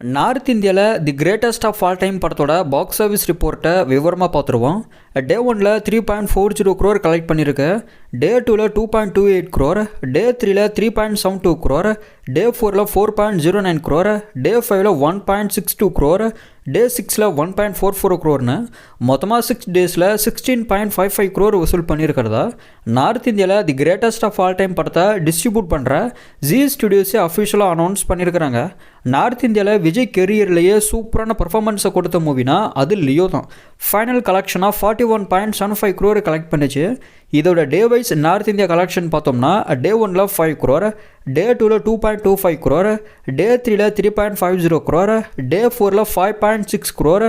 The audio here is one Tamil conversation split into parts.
நார்த் இந்தியாவில் the greatest of all time படத்தோட பாக்ஸ் ஆஃபீஸ் ரிப்போர்ட்டை விவரமாக பார்த்துருவோம். டே ஒனில் three point four zero crore collect பண்ணியிருக்கு டே டூவில் two point two eight crore day த்ரீல three point seven two crore day ஃபோரில் four point zero nine crore day ஃபைவ்ல one point six two crore day சிக்ஸில் ஒன் பாயிண்ட் ஃபோர் ஃபோர் க்ரோர்னு மொத்தமாக சிக்ஸ் டேஸில் sixteen point five five crore வசூல் பண்ணியிருக்கிறதா நார்த் இந்தியாவில் the greatest of all time படத்தை டிஸ்ட்ரிபியூட் பண்ணுற ஜி ஸ்டுடியோஸே அஃபிஷியலாக அனௌன்ஸ் பண்ணியிருக்கிறாங்க நார்த் இந்தியாவில் விஜய் கெரியர்லேயே சூப்பரான பர்ஃபார்மன்ஸை கொடுத்த மூவினா அது லியோ தான். Final கலெக்ஷனாக forty one point seven five crore collect பண்ணிச்சு. இதோட day wise north India collection பார்த்தோம்னா டே ஒனில் ஃபைவ் க்ரோர் டே டூவில் two point two five crore day த்ரீல three point five zero crore day ஃபோரில் five point six crore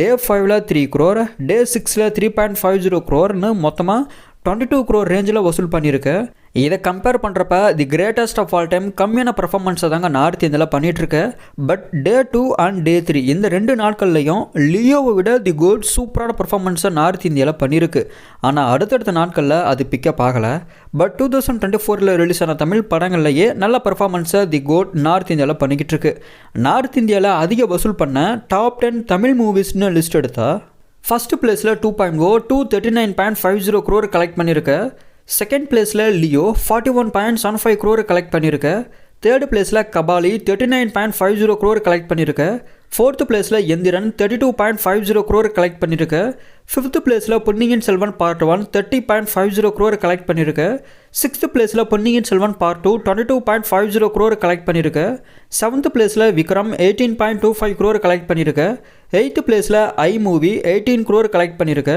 day ஃபைவ்ல த்ரீ க்ரோர் டே சிக்ஸில் த்ரீ பாயிண்ட் ஃபைவ் ஜீரோ க்ரோர்னு மொத்தமாக டுவெண்ட்டி டூ க்ரோர் ரேஞ்சில் வசூல் பண்ணியிருக்கு. இதை கம்பேர் பண்ணுறப்ப the greatest of all time கம்மியான பர்ஃபார்மன்ஸை தாங்க நார்த் இந்தியாவில் பண்ணிகிட்ருக்கு but day two and day three இந்த ரெண்டு நாட்கள்லையும் லியோவை விட தி கோட் சூப்பரான பர்ஃபார்மன்ஸை நார்த் இந்தியாவில் பண்ணியிருக்கு ஆனால் அடுத்தடுத்த நாட்களில் அது பிக்கப் ஆகலை. பட் டூ தௌசண்ட் டுவெண்ட்டி ஃபோரில் ரிலீஸ் ஆன தமிழ் படங்கள்லேயே நல்ல பர்ஃபார்மன்ஸை தி கோட் நார்த் இந்தியாவில் பண்ணிக்கிட்டு இருக்கு நார்த் இந்தியாவில் அதிக வசூல் பண்ண டாப் டென் தமிழ் மூவிஸ்னு லிஸ்ட் எடுத்தால் ஃபஸ்ட்டு பிளேஸில் two point O two thirty nine point five zero crore collect பண்ணியிருக்கு செகண்ட் பிளேஸில் Leo forty one point seven five crore collect பண்ணியிருக்க தேர்டு பிளேஸில் Kabali thirty nine point five zero crore collect பண்ணியிருக்க ஃபோர்த்து பிளேஸில் Enthiran thirty two point five zero crore collect பண்ணியிருக்க ஃபிஃப்த்து பிளேஸில் Ponniyin Selvan part one thirty point five zero crore collect பண்ணியிருக்க சிக்ஸ்த்து பிளேஸில் Ponniyin Selvan part two twenty two point five zero crore collect பண்ணியிருக்க செவன்த் பிளேஸில் Vikram eighteen point two five crore collect பண்ணியிருக்க எயித்து பிளேஸில் I movie eighteen crore collect பண்ணியிருக்கு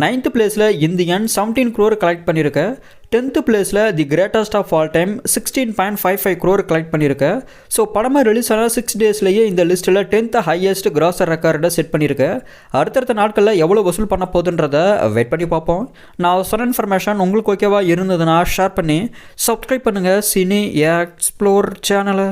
நைன்த்து பிளேஸில் இந்தியன் செவன்டீன் க்ரோர் கலெக்ட் பண்ணியிருக்கு டென்த்து பிளேஸில் the greatest of all time sixteen point five five crore collect பண்ணியிருக்கு ஸோ படமாக ரிலீஸ் ஆன சிக்ஸ் டேஸ்லேயே இந்த லிஸ்ட்டில் டென்த் ஹையஸ்ட் கிராசர் ரெக்கார்டை செட் பண்ணியிருக்கு அடுத்தடுத்த நாட்களில் எவ்வளோ வசூல் பண்ண போகுதுன்றதை வெயிட் பண்ணி பார்ப்போம். நான் சொன்ன இன்ஃபர்மேஷன் உங்களுக்கு ஓகேவா இருந்ததுன்னா ஷேர் பண்ணி சப்ஸ்கிரைப் பண்ணுங்கள் சினி எக்ஸ்ப்ளோர் சேனலை